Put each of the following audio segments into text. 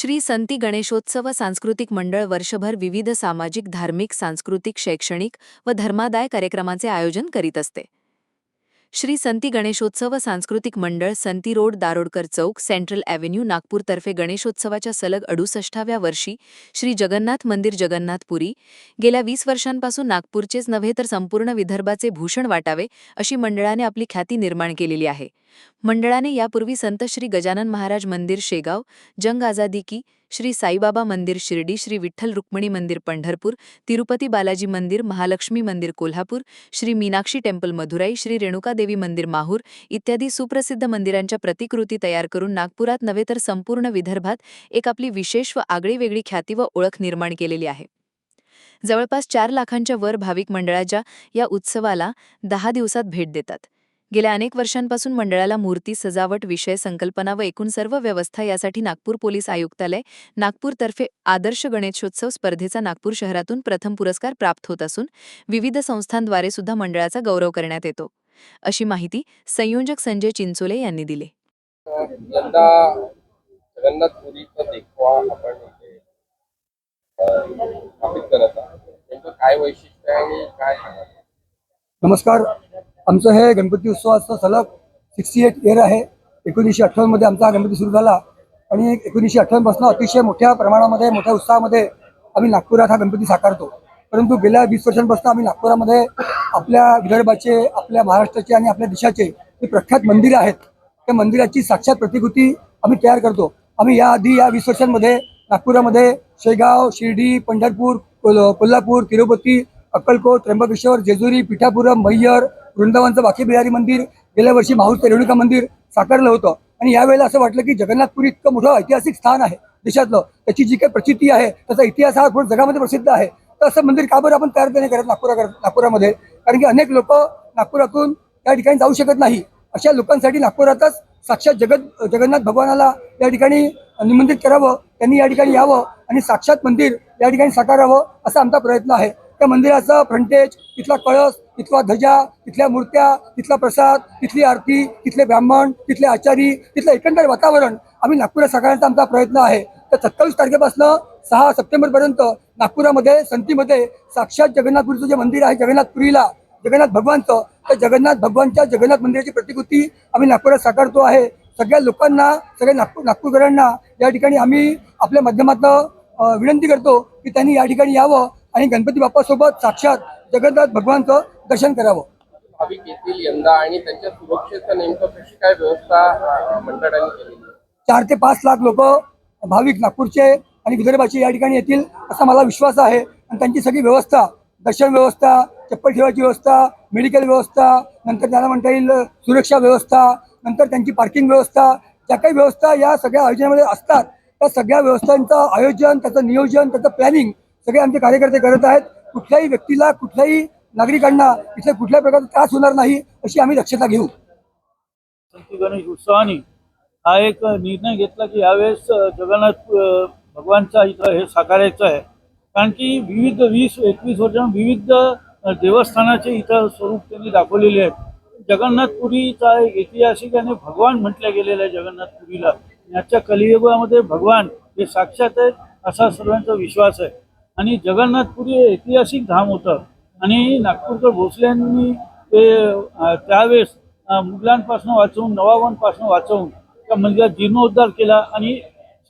श्री संती गणेशोत्सव सांस्कृतिक मंडळ वर्षभर विविध सामाजिक धार्मिक सांस्कृतिक शैक्षणिक व धर्मादाय कार्यक्रमाचे आयोजन करीत असते. श्री संती गणेशोत्सव सांस्कृतिक मंडळ Santi road Darodkar chowk central avenue नागपूरतर्फे गणेशोत्सवाच्या सलग अडुसष्टाव्या वर्षी श्री जगन्नाथ मंदिर जगन्नाथपुरी. गेल्या वीस वर्षांपासून नागपूरचेच नव्हे तर संपूर्ण विदर्भाचे भूषण वाटावे अशी मंडळाने आपली ख्याती निर्माण केलेली आहे. मंडळाने यापूर्वी संत श्री गजानन महाराज मंदिर शेगाव जंग आझादी की श्री साईबाबा मंदिर शिर्डी श्री विठ्ठल रुक्मिणी मंदिर पंढरपूर तिरुपती बालाजी मंदिर महालक्ष्मी मंदिर कोल्हापूर श्री मीनाक्षी टेम्पल मधुराई श्री रेणुकादेवी मंदिर माहूर इत्यादी सुप्रसिद्ध मंदिरांच्या प्रतिकृती तयार करून नागपुरात नव्हे तर संपूर्ण विदर्भात एक आपली विशेष व आगळीवेगळी ख्याती व ओळख निर्माण केलेली आहे. जवळपास चार लाखांच्या वर भाविक मंडळाच्या या उत्सवाला दहा दिवसात भेट देतात. गेल्या अनेक वर्षांपासून मंडळाला मूर्ती सजावट विषय संकल्पना व एकूण सर्व व्यवस्था यासाठी नागपूर पोलीस आयुक्तालय नागपूरतर्फे आदर्श गणेशोत्सव स्पर्धेचा नागपूर शहरातून प्रथम पुरस्कार प्राप्त होत असून विविध संस्थांद्वारे सुद्धा मंडळाचा गौरव करण्यात येतो. अशी माहिती संयोजक संजय चिंचोले यांनी दिली. नमस्कार. आमचं हे गणपती उत्सवाचं सलग सिक्स्टी एट इयर आहे. एकोणीसशे अठ्ठावन्नमध्ये आमचा हा गणपती सुरू झाला. आणि एकोणीसशे अठ्ठावन्नपासून अतिशय मोठ्या प्रमाणामध्ये मोठ्या उत्साहामध्ये आम्ही नागपुरात हा गणपती साकारतो. परंतु गेल्या वीस वर्षांपासून आम्ही नागपुरामध्ये आपल्या विदर्भाचे आपल्या महाराष्ट्राचे आणि आपल्या देशाचे जे प्रख्यात मंदिरं आहेत त्या मंदिराची साक्षात प्रतिकृती आम्ही तयार करतो. आम्ही याआधी या वीस वर्षांमध्ये नागपुरामध्ये शेगाव शिर्डी पंढरपूर कोल्हापूर तिरुपती अक्कलकोट त्र्यंबकेश्वर जेजुरी पिठापुरम मैयर वृंदावनचं बाकी बिहारी मंदिर गेल्या वर्षी माहूरचं रेणुका मंदिर साकारलं होतं. आणि यावेळेला असं वाटलं की जगन्नाथपुरी इतकं मोठं ऐतिहासिक स्थान आहे देशातलं. त्याची जी काही प्रचिती आहे त्याचा इतिहास हा पूर्ण जगामध्ये प्रसिद्ध आहे. तर असं मंदिर का बरं आपण तयार नाही करत नागपुरा नागपुरामध्ये? कारण की अनेक लोक नागपुरातून त्या ठिकाणी जाऊ शकत नाही. अशा लोकांसाठी नागपुरातच साक्षात जगत जगन्नाथ भगवानाला या ठिकाणी निमंत्रित करावं त्यांनी या ठिकाणी यावं आणि साक्षात मंदिर या ठिकाणी साकारावं असा आमचा प्रयत्न आहे. त्या मंदिराचं फ्रंटेज तिथला कळस तिथला ध्वजा तिथल्या मूर्त्या तिथला प्रसाद तिथली आरती तिथले ब्राह्मण तिथले आचारी तिथलं एकंदर वातावरण आम्ही नागपुरात साकारण्याचा आमचा प्रयत्न आहे. तर सत्तावीस तारखेपासून सहा सप्टेंबरपर्यंत नागपुरामध्ये संतीमध्ये साक्षात जगन्नाथपुरीचं जे मंदिर आहे जगन्नाथपुरीला जगन्नाथ भगवानचं तर जगन्नाथ भगवानच्या जगन्नाथ मंदिराची प्रतिकृती आम्ही नागपुरात साकारतो आहे. सगळ्या लोकांना सगळ्या नागपूर नागपूरकरांना या ठिकाणी आम्ही आपल्या माध्यमातून विनंती करतो की त्यांनी या ठिकाणी यावं आणि गणपती बाप्पासोबत साक्षात जगन्नाथ भगवानचं दर्शन करावं. भाविक येतील यंदा आणि त्यांच्या सुरक्षेचं नेमकं कशी काय व्यवस्था मंडळाने आहे? चार ते पाच लाख लोक भाविक नागपूरचे आणि विदर्भाचे या ठिकाणी येतील असा मला विश्वास आहे. आणि त्यांची सगळी व्यवस्था दर्शन व्यवस्था चप्पल ठेवायची व्यवस्था मेडिकल व्यवस्था नंतर त्यांना म्हणता येईल सुरक्षा व्यवस्था नंतर त्यांची पार्किंग व्यवस्था ज्या काही व्यवस्था या सगळ्या आयोजनामध्ये असतात त्या सगळ्या व्यवस्थांचं आयोजन त्याचं नियोजन त्याचं प्लॅनिंग सगळे आमचे कार्यकर्ते करत आहेत. कुठल्याही व्यक्तीला कुठल्याही नागरिकांना इथे कुठल्याही प्रकारचा त्रास होणार नाही अशी आम्ही दक्षता घेऊ. संत गणेश उत्सवाने हा एक निर्णय घेतला की यावेळेस जगन्नाथ भगवानचा इथं हे साकारायचं आहे. कारण की विविध वीस एकवीस वर्ष विविध देवस्थानाचे इथं स्वरूप त्यांनी दाखवलेले आहेत. जगन्नाथपुरीचा एक ऐतिहासिक आणि भगवान म्हटलं गेलेलं आहे जगन्नाथपुरीला. याच्या कलियुगामध्ये भगवान हे साक्षात आहेत असा सर्वांचा विश्वास आहे. आणि जगन्नाथपुरी हे ऐतिहासिक धाम होतं. आणि नागपूरकर भोसल्यांनी ते त्यावेळेस मुघलांपासून वाचवून नवाबांपासून वाचवून त्या मंदिरात जीर्णोद्धार केला आणि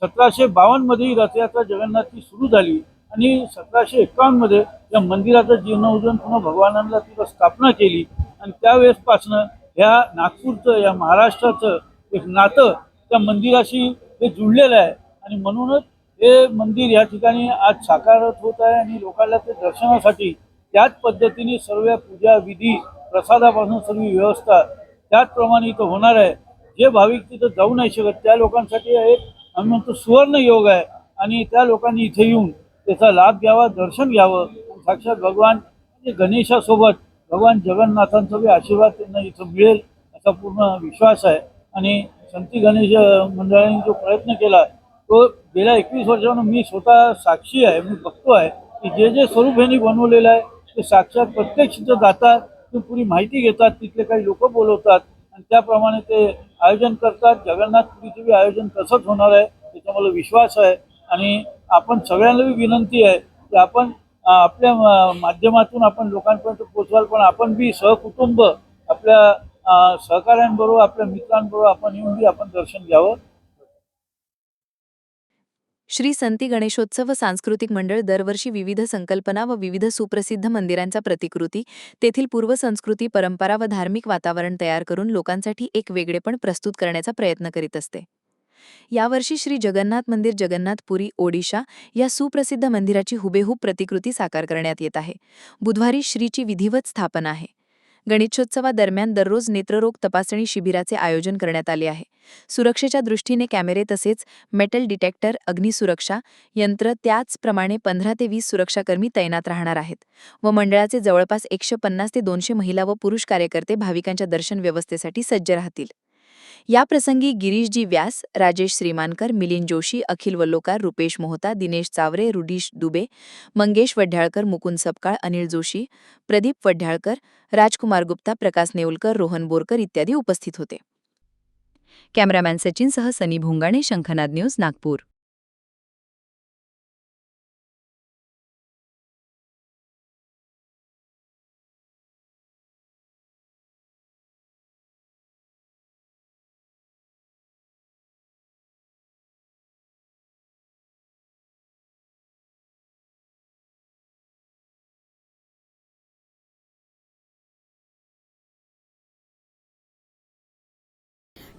सतराशे बावन्नमध्ये ही रथयात्रा जगन्नाथची सुरू झाली आणि सतराशे एकावन्नमध्ये या मंदिराचं जीर्णोद्धार पुन्हा भगवानांना तिथं स्थापना केली. आणि त्यावेळेसपासनं ह्या नागपूरचं या महाराष्ट्राचं एक नातं त्या मंदिराशी हे जुळलेलं आहे. आणि म्हणूनच हे मंदिर या ठिकाणी आज साकारत होत आहे आणि लोकांना ते दर्शनासाठी त्याच पद्धतीने सर्व पूजा विधी प्रसादापासून सर्व व्यवस्था त्याचप्रमाणे इथं होणार आहे. जे भाविक तिथं जाऊ नाही शकत त्या लोकांसाठी एक आम्ही म्हणतो सुवर्ण योग आहे. आणि त्या लोकांनी इथे येऊन त्याचा लाभ घ्यावा दर्शन घ्यावं. साक्षात भगवान गणेशासोबत भगवान जगन्नाथांचा बी आशीर्वाद त्यांना इथं मिळेल असा पूर्ण विश्वास आहे. आणि संती गणेश मंडळाने जो प्रयत्न केला तो गेल्या एकवीस वर्षानं मी स्वतः साक्षी आहे मी बघतो आहे की जे जे स्वरूप यांनी बनवलेलं आहे ते साक्षात प्रत्यक्ष तिथं जातात ते पुरी माहिती घेतात तिथले काही लोक बोलवतात आणि त्याप्रमाणे ते आयोजन करतात. जगन्नाथपुरीचं बी आयोजन तसंच होणार आहे त्याचा मला विश्वास आहे. आणि आपण सगळ्यांना बी विनंती आहे की आपण आपल्या माध्यमातून आपण लोकांपर्यंत पोचवाल पण आपण बी सहकुटुंब आपल्या सहकाऱ्यांबरोबर आपल्या मित्रांबरोबर आपण येऊन बी आपण दर्शन घ्यावं. श्री संती गणेशोत्सव सांस्कृतिक मंडळ दरवर्षी विविध संकल्पना व विविध सुप्रसिद्ध मंदिरांच्या प्रतिकृती तेथील पूर्वसंस्कृती परंपरा व धार्मिक वातावरण तयार करून लोकांसाठी एक वेगळेपण प्रस्तुत करण्याचा प्रयत्न करीत असते. यावर्षी श्री जगन्नाथ मंदिर जगन्नाथपुरी ओडिशा या सुप्रसिद्ध मंदिराची हुबेहूब प्रतिकृती साकार करण्यात येत आहे. बुधवारी श्रीची विधिवत स्थापना आहे. गणेशोत्सवादरम्यान दररोज नेत्ररोग तपासणी शिबिराचे आयोजन करण्यात आले आहे. सुरक्षेच्या दृष्टीने कॅमेरे तसेच मेटल डिटेक्टर अग्निसुरक्षा यंत्र त्याचप्रमाणे पंधरा ते वीस सुरक्षाकर्मी तैनात राहणार आहेत व मंडळाचे जवळपास एकशे पन्नास ते दोनशे महिला व पुरुष कार्यकर्ते भाविकांच्या दर्शन व्यवस्थेसाठी सज्ज राहतील. याप्रसंगी गिरीशजी व्यास राजेश श्रीमानकर मिलिंद जोशी अखिल वल्लोकार रुपेश मोहता दिनेश चावरे रुडीश दुबे मंगेश वड्याळकर मुकुंद सपकाळ अनिल जोशी प्रदीप वड्याळकर राजकुमार गुप्ता प्रकाश नेऊलकर रोहन बोरकर इत्यादी उपस्थित होते. कॅमेरामॅन सचिनसह सनी भोंगाणे शंखनाद न्यूज नागपूर.